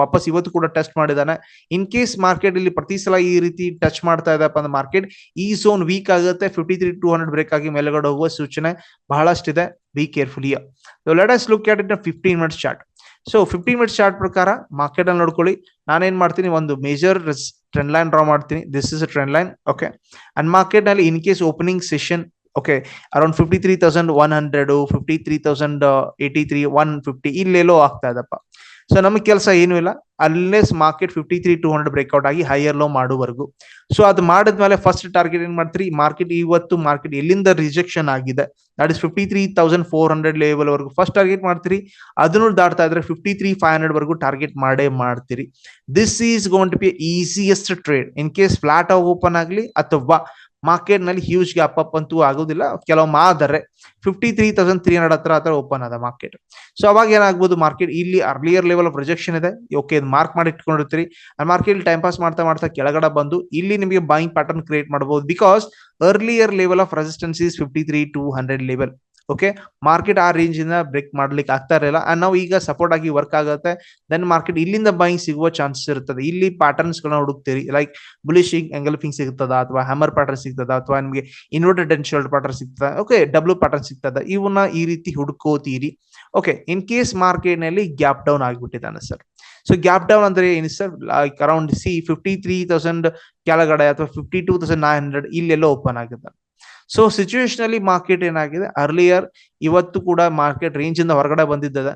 ವಾಪಸ್ ಇವತ್ತು ಕೂಡ ಟೆಸ್ಟ್ ಮಾಡಿದಾನೆ ಇನ್ ಕೇಸ್ ಮಾರ್ಕೆಟ್ ಇಲ್ಲಿ ಪ್ರತಿ ಸಲ ಈ ರೀತಿ ಟಚ್ ಮಾಡ್ತಾ ಇದೆ ಅಂದ್ರೆ ಮಾರ್ಕೆಟ್ ಈ ಝೋನ್ ವೀಕ್ ಆಗುತ್ತೆ fifty three two hundred break ಆಗಿ ಮೇಲೆಗಡೆ ಹೋಗುವ ಸೂಚನೆ ಬಹಳಷ್ಟಿದೆ. Be so let us look at it fifteen minutes chart so fifteen minutes chart ಪ್ರಕಾರ ಮಾರ್ಕೆಟ್ ಅಲ್ಲಿ ನೋಡ್ಕೊಳ್ಳಿ. ನಾನೇನ್ ಮಾಡ್ತೀನಿ? ಒಂದು ಮೇಜರ್ ಟ್ರೆಂಡ್ ಲೈನ್ ಡ್ರಾ ಮಾಡ್ತೀನಿ. This is a trend line okay and ಮಾರ್ಕೆಟ್ನಲ್ಲಿ in case opening session okay around fifty three thousand one hundred fifty three thousand eighty three one fifty ಇಲ್ಲೆಲ್ಲೋ ಆಗ್ತಾ ಇದಪ್ಪ ಸೊ ನಮ್ಮ ಕೆಲಸ ಏನೂ ಇಲ್ಲ. ಅಲ್ಲೇ market fifty three two hundred breakout ಆಗಿ higher low ಮಾಡುವವರೆಗೂ. ಸೊ ಅದು ಮಾಡಿದ್ಮೇಲೆ ಫಸ್ಟ್ ಟಾರ್ಗೆಟ್ ಏನ್ ಮಾಡ್ತೀರಿ? ಮಾರ್ಕೆಟ್ ಇವತ್ತು ಮಾರ್ಕೆಟ್ ಎಲ್ಲಿಂದ ರಿಜೆಕ್ಷನ್ ಆಗಿದೆ? That is fifty three thousand four hundred level ವರೆಗೂ ಫಸ್ಟ್ ಟಾರ್ಗೆಟ್ ಮಾಡ್ತೀರಿ? ಅದನ್ನು ದಾಟ್ತಾ ಇದ್ರೆ ಫಿಫ್ಟಿ ತ್ರೀ ಫೈವ್ ಹಂಡ್ರೆಡ್ ವರೆಗೂ ಟಾರ್ಗೆಟ್ ಮಾಡೇ ಮಾಡ್ತೀರಿ. This is going to be easiest trade in case flat ಆಗಿ ಓಪನ್ ಆಗಲಿ ಅಥವಾ ಮಾರ್ಕೆಟ್ನಲ್ಲಿ ಹ್ಯೂಜ್ ಗ್ಯಾಪ್ ಅಪ್ ಅಂತೂ ಆಗೋದಿಲ್ಲ ಕೆಲವು ಮಾದರೆ fifty three thousand three hundred ಹತ್ರ ಹತ್ರ ಓಪನ್ ಅದ ಮಾರ್ಕೆಟ್ ಸೊ ಅವಾಗ ಏನಾಗ್ಬೋದು ಮಾರ್ಕೆಟ್ ಇಲ್ಲಿ ಅರ್ಲಿಯರ್ ಲೆವೆಲ್ ಆಫ್ ರಿಜೆಕ್ಷನ್ ಇದೆ. ಓಕೆ ಇದು ಮಾರ್ಕ್ ಮಾಡಿ ಇಟ್ಕೊಂಡಿರ್ತೀರಿ. ಆ ಮಾರ್ಕೆಟ್ ಟೈಮ್ ಪಾಸ್ ಮಾಡ್ತಾ ಮಾಡ್ತಾ ಕೆಳಗಡೆ ಬಂದು ಇಲ್ಲಿ ನಿಮಗೆ ಬಾಯಿಂಗ್ ಪ್ಯಾಟರ್ನ್ ಕ್ರಿಯೇಟ್ ಮಾಡಬಹುದು. Because earlier level of resistance is fifty three two hundred level okay market ಆ ರೇಂಜ್ ಇಂದ ಬ್ರೇಕ್ ಮಾಡ್ಲಿಕ್ಕೆ ಆಗ್ತಾ ಇರಲಿಲ್ಲ. ನಾವು ಈಗ ಸಪೋರ್ಟ್ ಆಗಿ ವರ್ಕ್ ಆಗುತ್ತೆ. ದೆನ್ ಮಾರ್ಕೆಟ್ ಇಲ್ಲಿಂದ ಬಾಯಿಂಗ್ ಸಿಗುವ ಚಾನ್ಸಸ್ ಇರ್ತದೆ ಇಲ್ಲಿ ಪ್ಯಾಟರ್ನ್ಸ್ ಗಳನ್ನ ಹುಡುಕ್ತೀರಿ. ಲೈಕ್ ಬುಲಿಶಿಂಗ್ ಎಂಗಲ್ಫಿಂಗ್ ಸಿಗ್ತದ ಅಥವಾ ಹ್ಯಾಮರ್ ಪ್ಯಾಟರ್ನ್ ಸಿಗ್ತದ ಅಥವಾ ನಿಮಗೆ ಇನ್ವರ್ಟೆಡ್ ಅಂಡ್ ಶೋಲ್ಡ್ ಪ್ಯಾಟರ್ನ್ ಸಿಗ್ತದ? ಓಕೆ ಡಬ್ಲ್ಯೂ ಪ್ಯಾಟರ್ನ್ ಸಿಗ್ತದ. ಇವನ್ನ ಈ ರೀತಿ ಹುಡುಕೋತೀರಿ. ಓಕೆ ಇನ್ ಕೇಸ್ ಮಾರ್ಕೆಟ್ನಲ್ಲಿ ಗ್ಯಾಪ್ ಡೌನ್ ಆಗಿಬಿಟ್ಟಿದ್ದಾನೆ ಸರ್ ಸೊ ಗ್ಯಾಪ್ ಡೌನ್ ಅಂದ್ರೆ ಏನು sir like around see fifty three thousand ಕೆಳಗಡೆ ಅಥವಾ fifty two thousand nine hundred ಇಲ್ಲೆಲ್ಲ ಓಪನ್ ಆಗಿದೆ. ಸೊ ಸಿಚುವೇಶನ್ ಅಲ್ಲಿ ಮಾರ್ಕೆಟ್ ಏನಾಗಿದೆ? ಅರ್ಲಿಯರ್ ಇವತ್ತು ಕೂಡ ಮಾರ್ಕೆಟ್ ರೇಂಜ್ ಇಂದ ಹೊರಗಡೆ ಬಂದಿದ್ದದ.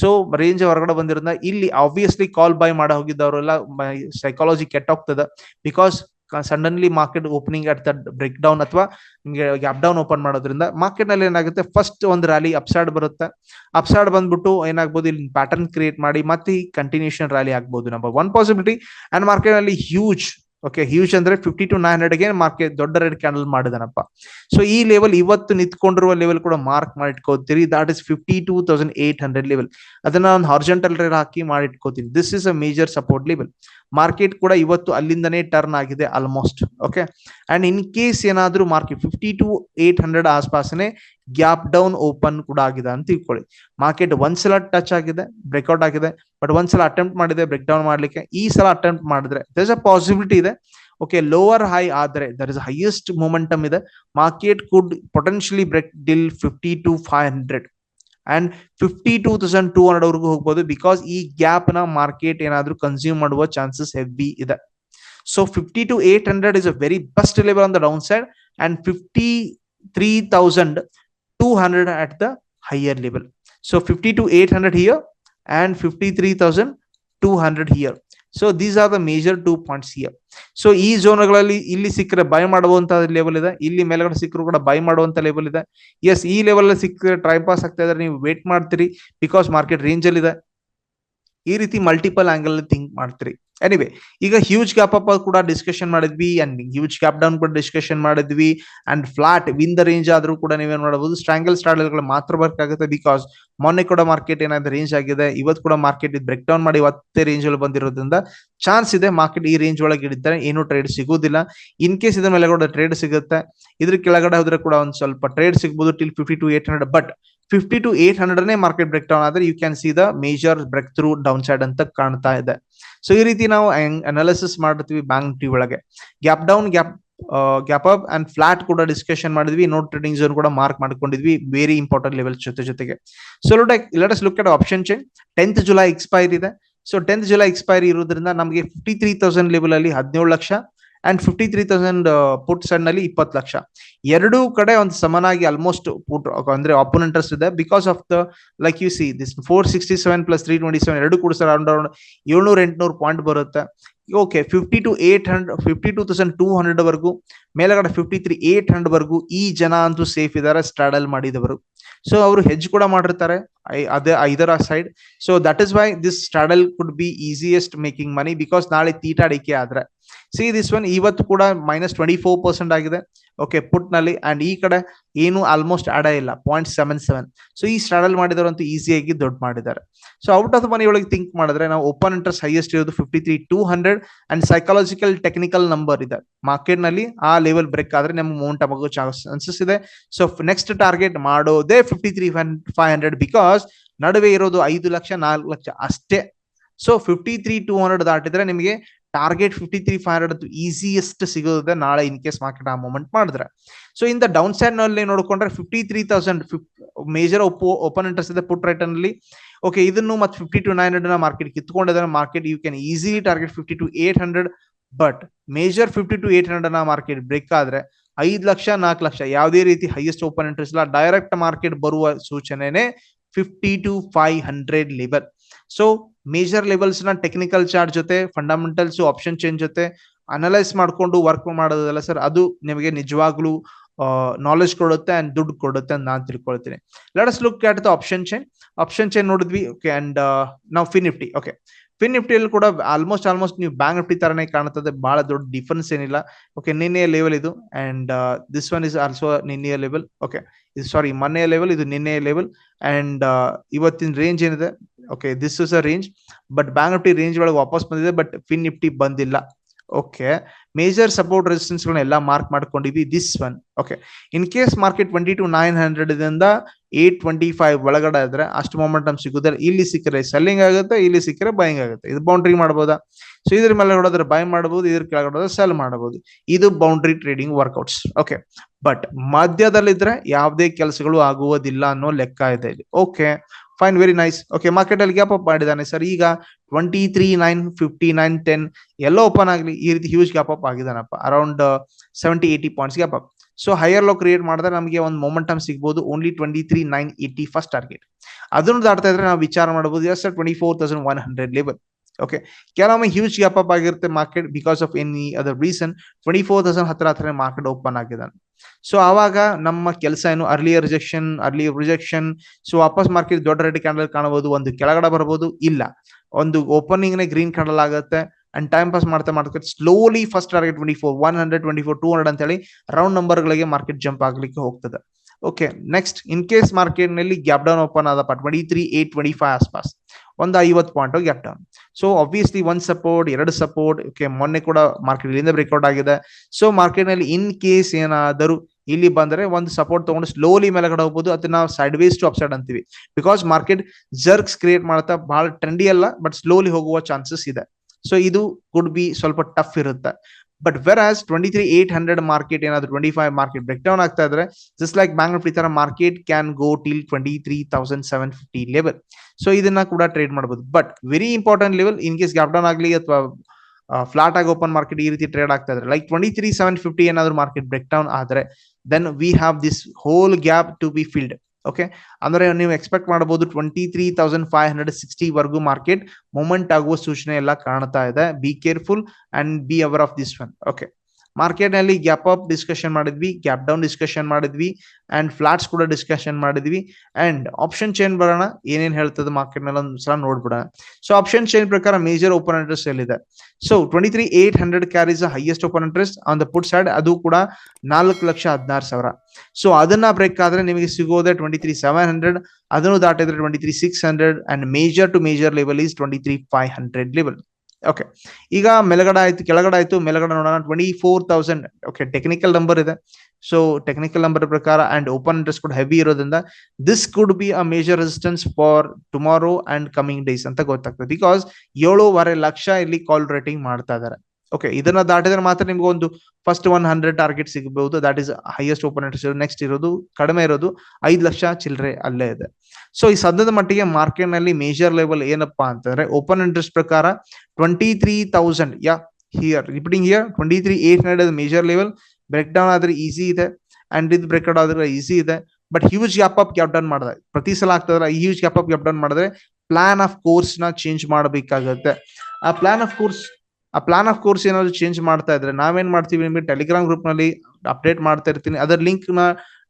ಸೊ ರೇಂಜ್ ಹೊರಗಡೆ ಬಂದಿರೋದ್ರಿಂದ ಇಲ್ಲಿ ಆಬ್ವಿಯಸ್ಲಿ ಕಾಲ್ ಬೈ ಮಾಡ ಹೋಗಿದ್ದವರೆಲ್ಲ psychology ಕೆಟ್ಟೋಗ್ತದ. Because suddenly market opening at the break down ಅಥವಾ ನಿಮಗೆ ಅಪ್ ಡೌನ್ ಓಪನ್ ಮಾಡೋದ್ರಿಂದ ಮಾರ್ಕೆಟ್ನಲ್ಲಿ ಏನಾಗುತ್ತೆ? ಫಸ್ಟ್ ಒಂದು ರ್ಯಾಲಿ ಅಪ್ಸೈಡ್ ಬರುತ್ತೆ. ಅಪ್ಸೈಡ್ ಬಂದ್ಬಿಟ್ಟು ಏನಾಗ್ಬೋದು? ಇಲ್ಲಿ ಪ್ಯಾಟರ್ನ್ ಕ್ರಿಯೇಟ್ ಮಾಡಿ ಮತ್ತೆ ಕಂಟಿನ್ಯೂಷನ್ ರ್ಯಾಲಿ ಆಗ್ಬೋದು ನಂಬರ್ ಒನ್ ಪಾಸಿಬಿಲಿಟಿ ಅಂಡ್ ಮಾರ್ಕೆಟ್ನಲ್ಲಿ ಹ್ಯೂಜ್ ಓಕೆ ಹ್ಯೂಜ್ ಅಂದ್ರೆ ಫಿಫ್ಟಿ ಟು ನೈನ್ ಹಂಡ್ರೆಡ್ಗೆ ಮಾರ್ಕೆಟ್ ದೊಡ್ಡ ರೆಡ್ ಕ್ಯಾಂಡಲ್ ಮಾಡಿದನಪ್ಪ. ಸೊ ಈ ಲೆವೆಲ್ ಇವತ್ತು ನಿಂತ್ಕೊಂಡಿರುವ ಲೆವೆಲ್ ಕೂಡ mark ಮಾಡಿಟ್ಕೋತೀರಿ. That is fifty two thousand eight hundred level ಅದನ್ನ ಒಂದು ಹಾರ್ಜೆಂಟಲ್ ರೇರ್ ಹಾಕಿ ಮಾಡಿಟ್ಕೋತೀನಿ. This is a major support level market ಕೂಡ ಇವತ್ತು ಅಲ್ಲಿಂದನೇ ಟರ್ನ್ ಆಗಿದೆ almost okay and in case ಏನಾದರೂ market fifty two eight hundred ಆಸ್ಪಾಸನೆ gap down open ಕೂಡ ಆಗಿದೆ ಅಂತ ತಿಳ್ಕೊಳ್ಳಿ. ಮಾರ್ಕೆಟ್ ಒಂದ್ಸಲ ಟಚ್ ಆಗಿದೆ ಬ್ರೇಕ್ಔಟ್ ಆಗಿದೆ ಬಟ್ ಒಂದ್ಸಲ ಅಟೆಂಪ್ಟ್ ಮಾಡಿದೆ ಬ್ರೇಕ್ ಡೌನ್ ಮಾಡ್ಲಿಕ್ಕೆ. ಈ ಸಲ ಅಟೆಂಪ್ಟ್ ಮಾಡಿದ್ರೆ ದರ್ಸ್ ಅ ಪಾಸಿಬಿಲಿಟಿ ಇದೆ. ಓಕೆ ಲೋವರ್ ಹೈ ಆದರೆ ದರ್ ಇಸ್ ಹೈಯೆಸ್ಟ್ ಮೊಮೆಂಟಮ್ ಇದೆ. Market could potentially break till fifty two five hundred and fifty two thousand two hundred ವರೆಗೂ ಹೋಗ್ಬೋದು ಬಿಕಾಸ್ ಈ ಗ್ಯಾಪ್ನ ಮಾರ್ಕೆಟ್ ಏನಾದ್ರೂ ಕನ್ಸ್ಯೂಮ್ ಮಾಡುವ ಚಾನ್ಸಸ್ ಹೆವಿ ಇದೆ. So fifty two eight hundred is a very best level on the down side and fifty three thousand two hundred at the higher level so fifty two eight hundred here and fifty three thousand two hundred here so these are the major two points here so ಈ ಝೋನ್ಗಳಲ್ಲಿ ಇಲ್ಲಿ ಸಿಕ್ಕರೆ by ಮಾಡುವಂತಹ level ಇದೆ. ಇಲ್ಲಿ ಮೇಲ್ಗಡೆ ಸಿಕ್ಕರು ಕೂಡ ಬೈ ಮಾಡುವಂತ ಲೆವೆಲ್ ಇದೆ. ಎಸ್ ಈ ಲೆವೆಲ್ ಅಲ್ಲಿ ಸಿಕ್ಕರೆ ಟ್ರೈ ಪಾಸ್ ಆಗ್ತಾ ಇದ್ರೆ ನೀವು ವೇಟ್ ಮಾಡ್ತೀರಿ ಬಿಕಾಸ್ ಮಾರ್ಕೆಟ್ ರೇಂಜ್ ಅಲ್ಲಿ ಇದೆ. ಈ ರೀತಿ ಮಲ್ಟಿಪಲ್ ಆಂಗಲ್ ಥಿಂಕ್ ಮಾಡ್ತೀರಿ. ಎನಿವೆ ಈಗ ಹ್ಯೂಜ್ ಗ್ಯಾಪ್ ಅಪ್ ಕೂಡ ಡಿಸ್ಕಷನ್ ಮಾಡಿದ್ವಿ ಅಂಡ್ ಹ್ಯೂಜ್ ಗ್ಯಾಪ್ ಡೌನ್ ಕೂಡ ಡಿಸ್ಕಷನ್ ಮಾಡಿದ್ವಿ and flat within the range ಆದ್ರೂ ಕೂಡ ನೀವೇನ್ ಮಾಡಬಹುದು ಸ್ಟ್ರಾಂಗಲ್ ಸ್ಟ್ರಾಡಲ್ಗಳು ಮಾತ್ರ ಬೇಕಾಗುತ್ತೆ ಬಿಕಾಸ್ ಮೊನ್ನೆ ಕೂಡ ಮಾರ್ಕೆಟ್ ಏನಾದ್ರೆ ರೇಂಜ್ ಆಗಿದೆ, ಇವತ್ತು ಕೂಡ ಮಾರ್ಕೆಟ್ ಬ್ರೇಕ್ ಡೌನ್ ಮಾಡಿ ಇವತ್ತೇ ರೇಂಜ್ ಅಲ್ಲಿ ಬಂದಿರೋದ್ರಿಂದ ಚಾನ್ಸ್ ಇದೆ ಮಾರ್ಕೆಟ್ ಈ ರೇಂಜ್ ಒಳಗೆ ಇಡಿದ್ರೆ ಏನು ಟ್ರೇಡ್ ಸಿಗುವುದಿಲ್ಲ. ಇನ್ ಕೇಸ್ ಇದ್ರ ಮೇಲೆ ಕೂಡ ಟ್ರೇಡ್ ಸಿಗುತ್ತೆ, ಇದ್ರ ಕೆಳಗಡೆ ಹೋದ್ರೆ ಕೂಡ ಒಂದ್ ಸ್ವಲ್ಪ ಟ್ರೇಡ್ ಸಿಗಬಹುದು till fifty two eight hundred but fifty two eight hundred ನೇ ಮಾರ್ಕೆಟ್ ಬ್ರೇಕ್ ಡೌನ್ ಆದ್ರೆ you can see the major break through down side ಅಂತ ಕಾಣ್ತಾ ಇದೆ. ಸೊ ಈ ರೀತಿ ನಾವು ಅನಾಲಿಸಿಸ್ ಮಾಡ್ತೀವಿ ಬ್ಯಾಂಕ್ ನಿಫ್ಟಿ ಒಳಗೆ. Gap down gap gap up and flat ಕೂಡ ಡಿಸ್ಕಷನ್ ಮಾಡಿದ್ವಿ. ನೋಟ್ ಟ್ರೇಡಿಂಗ್ ಝೋನ್ ಕೂಡ ಮಾರ್ಕ್ ಮಾಡ್ಕೊಂಡಿದ್ವಿ. ವೆರಿ ಇಂಪಾರ್ಟೆಂಟ್ ಲೆವೆಲ್ ಜೊತೆ ಜೊತೆಗೆ. So let us look at option change tenth July expire ಇದೆ. ಸೊ ಟೆಂತ್ ಜುಲೈ ಎಕ್ಸ್ಪೈರಿ ಇರೋದ್ರಿಂದ ನಮಗೆ ಫಿಫ್ಟಿ ತ್ರೀ ತೌಸಂಡ್ ಲೆವೆಲ್ ಅಲ್ಲಿ ಹದಿನೇಳು lakh and fifty three thousand put ಸೈಡ್ನಲ್ಲಿ ಇಪ್ಪತ್ತು ಲಕ್ಷ. ಎರಡೂ ಕಡೆ ಒಂದು ಸಮನಾಗಿ ಆಲ್ಮೋಸ್ಟ್ ಪುಟ್ ಅಂದ್ರೆ ಆಪೋನೆಂಟರ್ಸ್ ಇದೆ. Because of the like you see this four sixty seven plus three twenty seven ಎರಡು ಕೂಡ ಸರ್ ಅರೌಂಡ್ ಅರೌಂಡ್ ಏಳ್ನೂರ, ಎಂಟುನೂರು ಪಾಯಿಂಟ್ ಬರುತ್ತೆ. Okay fifty two eight hundred fifty two thousand two hundred ವರೆಗೂ, ಮೇಲಗಡೆ ಫಿಫ್ಟಿ ತ್ರೀ ಏಟ್ ಹಂಡ್ರೆಡ್ ವರೆಗೂ ಈ ಜನ ಅಂತೂ ಸೇಫ್ ಇದಾರೆ ಸ್ಟ್ರಾಡಲ್ ಮಾಡಿದವರು. ಸೊ ಅವರು ಹೆಜ್ ಕೂಡ ಮಾಡಿರ್ತಾರೆ. ಅದೇ ಇದರ side so that is why this straddle could be easiest making money because ನಾಳೆ ತೀಟಾಡಿಕೆ ಆದ್ರೆ. ಸಿ ದಿಸ್ ಒನ್ ಇವತ್ತು ಕೂಡ ಮೈನಸ್ ಟ್ವೆಂಟಿ ಫೋರ್ ಪರ್ಸೆಂಟ್ ಆಗಿದೆ. ಓಕೆ ಪುಟ್ನಲ್ಲಿ. ಅಂಡ್ ಈ ಕಡೆ ಏನು ಆಲ್ಮೋಸ್ಟ್ ಆಡ ಇಲ್ಲ. ಪಾಯಿಂಟ್ ಸೆವೆನ್ ಸೆವೆನ್ ಸೊ ಈ ಸ್ಟ್ರಾಡಲ್ ಮಾಡಿದವರಂತೂ ಈಸಿಯಾಗಿ ದೊಡ್ಡ ಮಾಡಿದ್ದಾರೆ. ಸೊ ಔಟ್ ಆಫ್ ಮನಿ ಒಳಗೆ ಥಿಂಕ್ ಮಾಡಿದ್ರೆ ನಾವು ಓಪನ್ ಇಂಟ್ರೆಸ್ಟ್ ಹೈಯೆಸ್ಟ್ ಇರೋದು fifty three two hundred and psychological technical number ಇದೆ. ಮಾರ್ಕೆಟ್ನಲ್ಲಿ ಆ ಲೆವೆಲ್ ಬ್ರೇಕ್ ಆದ್ರೆ ನಮ್ಮ ಮೌಂಟ್ ಆಗೋ ಚಾನ್ಸಸ್ ಇದೆ. ಸೊ ನೆಕ್ಸ್ಟ್ ಟಾರ್ಗೆಟ್ ಮಾಡೋದೇ fifty three five hundred because ನಡುವೆ ಇರೋದು ಐದು ಲಕ್ಷ, ನಾಲ್ಕು ಲಕ್ಷ ಅಷ್ಟೇ. So fifty three two hundred ದಾಟಿದ್ರೆ ನಿಮಗೆ target fifty three five hundred easiest ಸಿಗೋದೇ ನಾಳೆ ಇನ್ ಕೇಸ್ ಮಾರ್ಕೆಟ್ ಆ ಮೂಮೆಂಟ್ ಮಾಡಿದ್ರೆ. ಸೊ ಇನ್ ದ ಡೌನ್ ಸೈಡ್ನಲ್ಲಿ ನೋಡ್ಕೊಂಡ್ರೆ fifty three thousand major open interest ಇದೆ ಪುಟ್ ರೈಟ್ನಲ್ಲಿ ಓಕೆ ಇದನ್ನು ಮತ್ತೆ fifty two nine hundred market ಕಿತ್ಕೊಂಡಿದ್ರೆ market you can easily target fifty two eight hundred but major fifty two eight hundred market break ಆದ್ರೆ ಐದು ಲಕ್ಷ, ನಾಲ್ಕು ಲಕ್ಷ ಯಾವುದೇ ರೀತಿ ಹೈಯೆಸ್ಟ್ ಓಪನ್ ಇಂಟ್ರೆಸ್ಟ್ ಇಲ್ಲ ಡೈರೆಕ್ಟ್ ಮಾರ್ಕೆಟ್ ಬರುವ ಸೂಚನೆನೆ fifty two five hundred level so major ಲೆವೆಲ್ಸ್ನ technical chart ಜೊತೆ fundamentals option change ಜೊತೆ analyse ಮಾಡಿಕೊಂಡು ವರ್ಕ್ ಮಾಡೋದಲ್ಲ ಸರ್ ಅದು ನಿಮಗೆ ನಿಜವಾಗ್ಲೂ ನಾಲೆಜ್ ಕೊಡುತ್ತೆ ಅಂಡ್ ದುಡ್ಡು ಕೊಡುತ್ತೆ ಅಂತ ನಾನು ತಿಳ್ಕೊಳ್ತೀನಿ. Let's look at the option chain option chain ನೋಡಿದ್ವಿ ಓಕೆ ಅಂಡ್ ನಾವು ಫಿನ್ ನಿಫ್ಟಿ ಓಕೆ ಫಿನ್ ನಿಫ್ಟಿಯಲ್ಲಿ ಕೂಡ ಆಲ್ಮೋಸ್ಟ್ ಆಲ್ಮೋಸ್ಟ್ ನೀವು ಬ್ಯಾಂಕ್ ನಿಫ್ಟಿ ತರನೇ ಕಾಣುತ್ತದೆ. ಬಹಳ ದೊಡ್ಡ ಡಿಫರೆನ್ಸ್ ಏನಿಲ್ಲ. ಓಕೆ ನಿನ್ನೆಯ ಲೆವೆಲ್ ಇದು. And this one is also ನಿನ್ನೆಯ ಲೆವೆಲ್ ಓಕೆ ಇದು ಸಾರಿ ಮೊನ್ನೆಯ ಲೆವೆಲ್ ಇದು ನಿನ್ನೆಯ ಲೆವೆಲ್ ಅಂಡ್ ಇವತ್ತಿನ ರೇಂಜ್ ಏನಿದೆ? Okay this is a range but bank Nifty range ಒಳಗೆ ವಾಪಸ್ ಬಂದಿದೆ ಬಟ್ ಫಿನ್ ನಿಫ್ಟಿ ಬಂದಿಲ್ಲ. ಓಕೆ ಮೇಜರ್ ಸಪೋರ್ಟ್ ರೆಸಿಸ್ಟೆನ್ಸ್ ಎಲ್ಲ ಮಾರ್ಕ್ ಮಾಡ್ಕೊಂಡಿದ್ವಿ this one okay in case market twenty two nine hundred ಇಂದ ಏಟ್ ಟ್ವೆಂಟಿ ಫೈವ್ ಒಳಗಡೆ ಆದ್ರೆ ಅಷ್ಟು ಮೊಮೆಂಟಮ್ ಸಿಗುತ್ತೆ ಇಲ್ಲಿ ಸಿಕ್ಕರೆ ಸೆಲ್ಲಿಂಗ್ ಆಗುತ್ತೆ, ಇಲ್ಲಿ ಸಿಕ್ಕರೆ ಬೈಯಿಂಗ್ ಆಗುತ್ತೆ. ಇದು ಬೌಂಡ್ರಿ ಮಾಡಬಹುದಾ ಸೊ ಇದ್ರ ಮೇಲೆ ಹೊಡೋದ್ರೆ ಬೈ ಮಾಡಬಹುದು ಇದ್ರ ಕೆಳಗಡೆ ಸೆಲ್ ಮಾಡಬಹುದು ಇದು boundary trading workouts okay but ಮಧ್ಯದಲ್ಲಿದ್ರೆ ಯಾವುದೇ ಕೆಲಸಗಳು ಆಗುವುದಿಲ್ಲ ಅನ್ನೋ ಲೆಕ್ಕ ಇದೆ ಇಲ್ಲಿ okay fine very nice okay market ಅಲ್ಲಿ ಗ್ಯಾಪ್ ಅಪ್ ಮಾಡಿದ್ದಾನೆ. ಸರ್, ಈಗ twenty three nine fifty nine ten ಎಲ್ಲ ಓಪನ್ ಆಗಲಿ, ಈ ರೀತಿ huge gap up ಆಗಿದಾನಪ್ಪ around seventy eighty points gap up so higher low create ಮಾಡಿದ್ರೆ ನಮಗೆ ಒಂದು ಮೊಮೆಂಟಮ್ ಸಿಗ್ಬೋದು. Only twenty three nine eighty first target ಅದನ್ನು ದಾಟ್ತಾ ಇದ್ರೆ ನಾವು ವಿಚಾರ ಮಾಡಬಹುದು yes twenty four thousand one hundred level okay ಕೆಲವೊಮ್ಮೆ ಹ್ಯೂಜ್ ಗ್ಯಾಪ್ ಅಪ್ ಆಗಿರುತ್ತೆ market because of any other reason twenty four thousand ಹತ್ರ ಹತ್ರ ಮಾರ್ಕೆಟ್ ಓಪನ್ ಆಗಿದ್ದಾನೆ. ಸೊ ಆವಾಗ ನಮ್ಮ ಕೆಲಸ ಏನು? Early rejection early rejection so ವಾಪಸ್ ಮಾರ್ಕೆಟ್ ದೊಡ್ಡ ರೆಡ್ ಕ್ಯಾಂಡಲ್ ಕಾಣಬಹುದು. ಒಂದು ಕೆಳಗಡೆ ಬರಬಹುದು ಇಲ್ಲ. ಒಂದು ಓಪನಿಂಗ್ ನೇ ಗ್ರೀನ್ ಕ್ಯಾಂಡಲ್ ಆಗುತ್ತೆ. ಅಂಡ್ ಟೈಮ್ ಪಾಸ್ ಮಾಡ್ತಾ ಮಾಡ್ತಾ slowly first target twenty four one hundred twenty four two hundred ಅಂತ ಹೇಳಿ ರೌಂಡ್ ನಂಬರ್ ಗಳಿಗೆ ಮಾರ್ಕೆಟ್ ಜಂಪ್ ಆಗ್ಲಿಕ್ಕೆ ಹೋಗ್ತದೆ. ಓಕೆ ನೆಕ್ಸ್ಟ್ ಇನ್ ಕೇಸ್ ಮಾರ್ಕೆಟ್ನಲ್ಲಿ ಗ್ಯಾಪ್ ಡೌನ್ ಓಪನ್ ಆದಪ್ಪ twenty three eight twenty five ಆಸ್ಪಾಸ್. ಒಂದು ಐವತ್ತು point gap down so obviously one support ಎರಡು support okay ಮೊನ್ನೆ ಕೂಡ ಮಾರ್ಕೆಟ್ ಇಲ್ಲಿಂದ ಬ್ರೇಕ್ಔಟ್ ಆಗಿದೆ. ಸೊ ಮಾರ್ಕೆಟ್ನಲ್ಲಿ ಇನ್ ಕೇಸ್ ಏನಾದರೂ ಇಲ್ಲಿ ಬಂದ್ರೆ ಒಂದು ಸಪೋರ್ಟ್ ತಗೊಂಡು ಸ್ಲೋಲಿ ಮೇಲೆಗಡೆ ಹೋಗ್ಬೋದು. ಅದನ್ನ ಸೈಡ್ ವೇಸ್ ಟು ಅಪ್ಸೈಡ್ ಅಂತೀವಿ. ಬಿಕಾಸ್ ಮಾರ್ಕೆಟ್ ಜರ್ಕ್ಸ್ ಕ್ರಿಯೇಟ್ ಮಾಡ್ತಾ ಬಹಳ ಟ್ರೆಂಡಿ ಅಲ್ಲ ಬಟ್ ಸ್ಲೋಲಿ ಹೋಗುವ ಚಾನ್ಸಸ್ ಇದೆ. ಸೊ ಇದು ಕುಡ್ ಬಿ ಸ್ವಲ್ಪ ಟಫ್ ಇರುತ್ತೆ. But whereas twenty three eight hundred market ಏನಾದ್ರು twenty five market break down ಆಗ್ತಾ ಇದ್ರೆ ಜಸ್ಟ್ ಲೈಕ್ ಬ್ಯಾಂಕ್ ನಿಫ್ಟಿ ತರ market can go till twenty three thousand seven fifty level so ಇದನ್ನ ಕೂಡ trade ಮಾಡಬಹುದು but very important level in case gap down ಆಗಲಿ ಅಥವಾ flat ಆಗಿ ಓಪನ್ ಮಾರ್ಕೆಟ್ ಈ ರೀತಿ ಟ್ರೇಡ್ ಆಗ್ತಾ ಇದ್ರೆ like twenty three seven fifty ಏನಾದ್ರು ಮಾರ್ಕೆಟ್ ಬ್ರೇಕ್ ಡೌನ್ ಆದ್ರೆ then we have this whole gap to be filled okay ಅಂದ್ರೆ ನೀವು ಎಕ್ಸ್ಪೆಕ್ಟ್ ಮಾಡಬಹುದು twenty three thousand five hundred sixty ವರ್ಗೂ market moment ಆಗುವ ಸೂಚನೆ ಎಲ್ಲ ಕಾಣ್ತಾ ಇದೆ. Be careful and be aware of this one okay ಮಾರ್ಕೆಟ್ನಲ್ಲಿ ಗ್ಯಾಪ್ ಅಪ್ ಡಿಸ್ಕಷನ್ ಮಾಡಿದ್ವಿ ಗ್ಯಾಪ್ ಡೌನ್ ಡಿಸ್ಕಷನ್ ಮಾಡಿದ್ವಿ ಅಂಡ್ ಫ್ಲಾಟ್ಸ್ ಕೂಡ ಡಿಸ್ಕಷನ್ ಮಾಡಿದ್ವಿ. ಅಂಡ್ ಆಪ್ಷನ್ ಚೈನ್ ಬರೋಣ, ಏನೇನ್ ಹೇಳ್ತದೆ ಮಾರ್ಕೆಟ್ನಲ್ಲಿ ಒಂದು ಸಲ ನೋಡ್ಬಿಡೋಣ. ಸೊ ಆಪ್ಷನ್ ಚೈನ್ ಪ್ರಕಾರ ಮೇಜರ್ ಓಪನ್ ಇಂಟ್ರೆಸ್ಟ್ ಎಲ್ಲಿದೆ so twenty three eight hundred carries highest open interest on the put side ಅದು ಕೂಡ ನಾಲ್ಕು ಲಕ್ಷ ಹದಿನಾರು ಸಾವಿರ. ಸೊ ಅದನ್ನ ಬ್ರೇಕ್ ಆದ್ರೆ ನಿಮಗೆ ಸಿಗೋದೆ ಟ್ವೆಂಟಿ ತ್ರೀ ಸೆವೆನ್ ಹಂಡ್ರೆಡ್ ಅದನ್ನು ದಾಟಿದ್ರೆ twenty three six hundred and major to major level is twenty three five hundred level okay ಈಗ ಮೇಲ್ಗಡೆ ಆಯ್ತು, ಕೆಳಗಡೆ ಆಯ್ತು, ಮೇಲ್ಗಡೆ ನೋಡೋಣ. Twenty four thousand okay technical number ಇದೆ. ಸೊ ಟೆಕ್ನಿಕಲ್ ನಂಬರ್ ಪ್ರಕಾರ ಅಂಡ್ ಓಪನ್ ಇಂಟ್ರೆಸ್ಟ್ ಕೂಡ ಹೆವಿ ಇರೋದ್ರಿಂದ this could be a major resistance for tomorrow and coming days ಅಂತ ಗೊತ್ತಾಗ್ತದೆ. ಬಿಕಾಸ್ ಏಳೂವರೆ ಲಕ್ಷ ಇಲ್ಲಿ ಕಾಲ್ ರೇಟಿಂಗ್ ಮಾಡ್ತಾ ಇದ್ದಾರೆ ಓಕೆ ಇದನ್ನ ದಾಟಿದ್ರೆ ಮಾತ್ರ ನಿಮ್ಗೆ ಒಂದು ಫಸ್ಟ್ ಒನ್ ಹಂಡ್ರೆಡ್ ಟಾರ್ಗೆಟ್ ಸಿಗಬಹುದು. That is highest open interest next ಇರೋದು, ಕಡಿಮೆ ಇರೋದು, ಐದು ಲಕ್ಷ ಚಿಲ್ಲರೆ ಅಲ್ಲೇ ಇದೆ. ಸೊ ಈ ಸದ್ಯದ ಮಟ್ಟಿಗೆ ಮಾರ್ಕೆಟ್ನಲ್ಲಿ ಮೇಜರ್ ಲೆವೆಲ್ ಏನಪ್ಪಾ ಅಂತಂದ್ರೆ ಓಪನ್ ಇಂಟ್ರೆಸ್ಟ್ ಪ್ರಕಾರ twenty three thousand ya here repeating here twenty three eight hundred major level break down ಆದ್ರೆ ಈಸಿ ಇದೆ ಅಂಡ್ ಇದು ಬ್ರೇಕ್ ಆದ್ರೆ ಈಸಿ ಇದೆ but huge gap up gap down ಮಾಡಿದ್ರೆ ಪ್ರತಿ ಸಲ ಆಗ್ತದ್ರೆ huge gap up gap down ಮಾಡಿದ್ರೆ ಪ್ಲಾನ್ ಆಫ್ ಕೋರ್ಸ್ನ ಚೇಂಜ್ ಮಾಡಬೇಕಾಗತ್ತೆ. ಆ ಪ್ಲಾನ್ ಆಫ್ ಕೋರ್ಸ್ ಆ ಪ್ಲಾನ್ ಆಫ್ ಕೋರ್ಸ್ ಏನಾದ್ರು ಚೇಂಜ್ ಮಾಡ್ತಾ ಇದ್ರೆ ನಾವೇನ್ ಮಾಡ್ತೀವಿ ನಿಮಗೆ ಟೆಲಿಗ್ರಾಮ್ ಗ್ರೂಪ್ನಲ್ಲಿ ಅಪ್ಡೇಟ್ ಮಾಡ್ತಾ ಇರ್ತೀನಿ. ಅದರ ಲಿಂಕ್ನ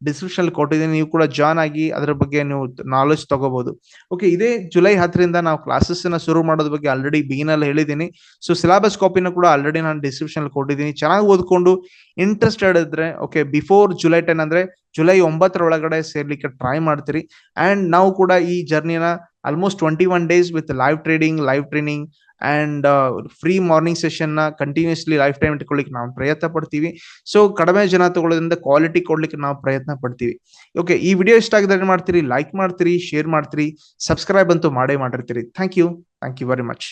ಡಿಸ್ಕ್ರಿಪ್ಷನ್ ಕೊಟ್ಟಿದ್ದೀನಿ, ನೀವು ಕೂಡ ಜಾಯ್ನ್ ಆಗಿ ಅದ್ರ ಬಗ್ಗೆ ನೀವು ನಾಲೆಜ್ ತಗೋಬಹುದು ಓಕೆ ಇದೇ ಜುಲೈ ಹತ್ತರಿಂದ ನಾವು ಕ್ಲಾಸಸ್ನ ಶುರು ಮಾಡೋದ್ರ ಬಗ್ಗೆ ಆಲ್ರೆಡಿ ಬಿಗಿನಲ್ಲಿ ಹೇಳಿದ್ದೀನಿ. ಸೊ ಸಿಲೆಬಸ್ ಕಾಪಿನ ಕೂಡ ಆಲ್ರೆಡಿ ನಾನು ಡಿಸ್ಕ್ರಿಪ್ಷನ್ ಕೊಟ್ಟಿದ್ದೀನಿ. ಚೆನ್ನಾಗಿ ಓದ್ಕೊಂಡು ಇಂಟ್ರೆಸ್ಟೆಡ್ ಇದ್ರೆ ಓಕೆ ಬಿಫೋರ್ ಜುಲೈ ಟೆನ್ ಅಂದ್ರೆ ಜುಲೈ ಒಂಬತ್ತರ ಒಳಗಡೆ ಸೇರ್ಲಿಕ್ಕೆ ಟ್ರೈ ಮಾಡ್ತೀರಿ. ಅಂಡ್ ನಾವು ಕೂಡ ಈ ಜರ್ನಿನ almost twenty one days with live trading live training and free morning ಸೆಷನ್ನ continuously lifetime ಇಟ್ಕೊಳ್ಳಿಕ್ಕೆ ನಾವು ಪ್ರಯತ್ನ ಪಡ್ತೀವಿ. ಸೊ ಕಡಿಮೆ ಜನ ತಗೊಳ್ಳೋದ್ರಿಂದ ಕ್ವಾಲಿಟಿ ಕೊಡ್ಲಿಕ್ಕೆ ನಾವು ಪ್ರಯತ್ನ ಪಡ್ತೀವಿ. ಓಕೆ ಈ ವಿಡಿಯೋ ಇಷ್ಟ ಆಗಿದ್ರೆ ಏನ್ ಮಾಡ್ತೀರಿ? ಲೈಕ್ ಮಾಡ್ತೀರಿ ಶೇರ್ ಮಾಡ್ತೀರಿ ಸಬ್ಸ್ಕ್ರೈಬ್ ಅಂತೂ ಮಾಡೇ ಮಾಡಿರ್ತೀರಿ. Thank you thank you very much